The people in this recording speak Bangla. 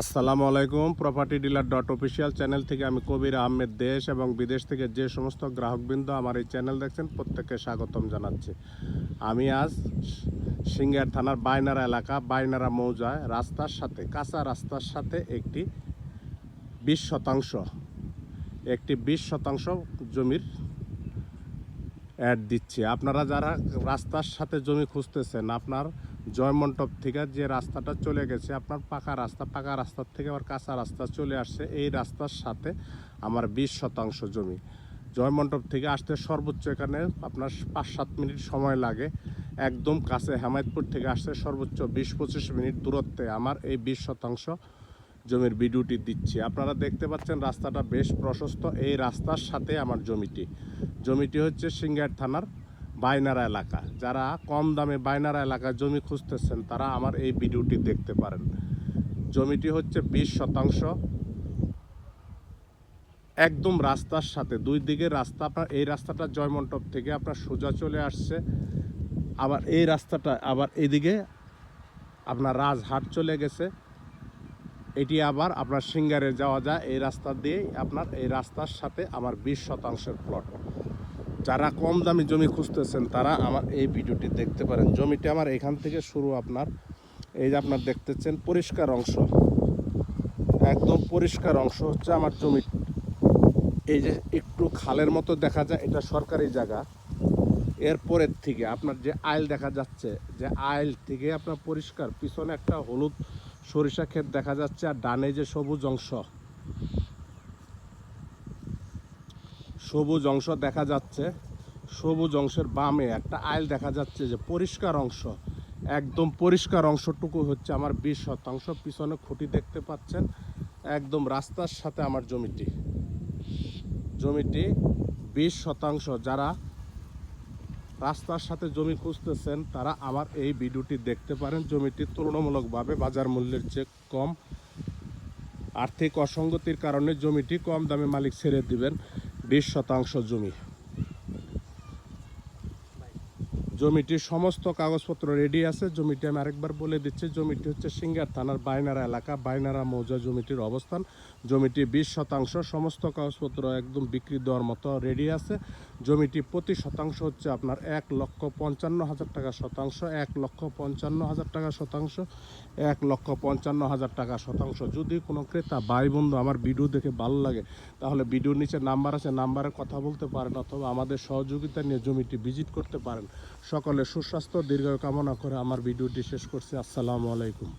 আসসালামু আলাইকুম property dealer dot official channel থেকে আমি কবির আহমেদ দেশ এবং বিদেশ থেকে যে সমস্ত গ্রাহকবৃন্দ আমার এই চ্যানেল দেখছেন, প্রত্যেককে স্বাগতম জানাচ্ছি। আমি আজ সিঙ্গার থানার বাইনারা এলাকা, বাইনারা মৌজায়, রাস্তার সাথে, কাঁচা রাস্তার সাথে একটি বিশ শতাংশ, একটি বিশ শতাংশ জমির অ্যাড দিচ্ছি। আপনারা যারা রাস্তার সাথে জমি খুঁজতেছেন, আপনার জয়মন্টপ থেকে যে রাস্তাটা চলে গেছে, আপনার পাকা রাস্তা, পাকা রাস্তার থেকে আবার কাঁচা রাস্তা চলে আসছে, এই রাস্তার সাথে আমার বিশ শতাংশ জমি। জয়মন্টপ থেকে আসতে সর্বোচ্চ এখানে আপনার পাঁচ সাত মিনিট সময় লাগে। একদম কাছে হেমায়তপুর থেকে আসতে সর্বোচ্চ বিশ পঁচিশ মিনিট দূরত্বে আমার এই বিশ শতাংশ জমির ভিডিওটি দিচ্ছি। আপনারা দেখতে পাচ্ছেন রাস্তাটা বেশ প্রশস্ত। এই রাস্তার সাথে আমার জমিটি। জমিটি হচ্ছে সিঙ্গার থানার বাইনারা এলাকা। যারা কম দামে বাইনারা এলাকায় জমি খুঁজতেছেন, তারা আমার এই ভিডিওটি দেখতে পারেন। জমিটি হচ্ছে বিশ শতাংশ। একদম রাস্তার সাথে, দুই দিকে রাস্তা আপনার, এই রাস্তাটা জয়মন্টপ থেকে আপনার সোজা চলে আসছে। আবার এই রাস্তাটা আবার এদিকে আপনার রাজহাট চলে গেছে। এটি আবার আপনার সিঙ্গারে যাওয়া যায়, এই রাস্তা দিয়েই আপনার এই রাস্তার সাথে আমার বিশ শতাংশের প্লট যারা কম দামি জমি খুঁজতেছেন, তারা আমার এই ভিডিওটি দেখতে পারেন। জমিটি আমার এখান থেকে শুরু আপনার। এই যে আপনার দেখতেছেন, পরিষ্কার অংশ। একদম পরিষ্কার অংশ হচ্ছে আমার জমি। এই যে একটু খালের মতো দেখা যায়, এটা সরকারি জায়গা। এরপরের থেকে আপনার যে আইল দেখা যাচ্ছে, যে আইল থেকে আপনার পরিষ্কার। পিছনে একটা হলুদ সরিষা ক্ষেত দেখা যাচ্ছে, আর ডানে যে সবুজ অংশ। সবুজ অংশ দেখা যাচ্ছে। সবুজ অংশের বামে একটা আইল দেখা যাচ্ছে যে পরিষ্কার অংশ। একদম পরিষ্কার অংশটুকু হচ্ছে আমার বিশ শতাংশ। পিছনে খুঁটি দেখতে পাচ্ছেন। একদম রাস্তার সাথে আমার জমিটি। জমিটি বিশ শতাংশ। যারা রাস্তার সাথে জমি খুঁজতেছেন, তারা আমার এই ভিডিওটি দেখতে পারেন। জমিটি তুলনামূলকভাবে বাজার মূল্যের চেয়ে কম। আর্থিক অসঙ্গতির কারণে জমিটি কম দামে মালিক ছেড়ে দিবেন। বিশ শতাংশ জমি। জমিটির সমস্ত কাগজপত্র রেডি আছে। জমিটি আমি আরেকবার বলে দিচ্ছি, জমিটি হচ্ছে সিঙ্গার থানার বাইনারা এলাকা, বাইনারা মৌজা জমিটির অবস্থান। জমিটি বিশ শতাংশ, সমস্ত কাগজপত্র একদম বিক্রি দেওয়ার মতো রেডি আছে। জমিটি প্রতি শতাংশ হচ্ছে আপনার এক লক্ষ পঞ্চান্ন হাজার টাকা শতাংশ, এক লক্ষ পঞ্চান্ন হাজার টাকা শতাংশ, এক লক্ষ পঞ্চান্ন হাজার টাকা শতাংশ। যদি কোনো ক্রেতা, ভাই, বন্ধু আমার ভিডিও দেখে ভালো লাগে, তাহলে ভিডিওর নিচে নাম্বার আছে নাম্বারে কথা বলতে পারেন অথবা আমাদের সহযোগিতা নিয়ে জমিটি ভিজিট করতে পারেন। সকলে সুস্বাস্থ্য দীর্ঘ কামনা করে আমার ভিডিওটি শেষ করছি। আসসালামু আলাইকুম।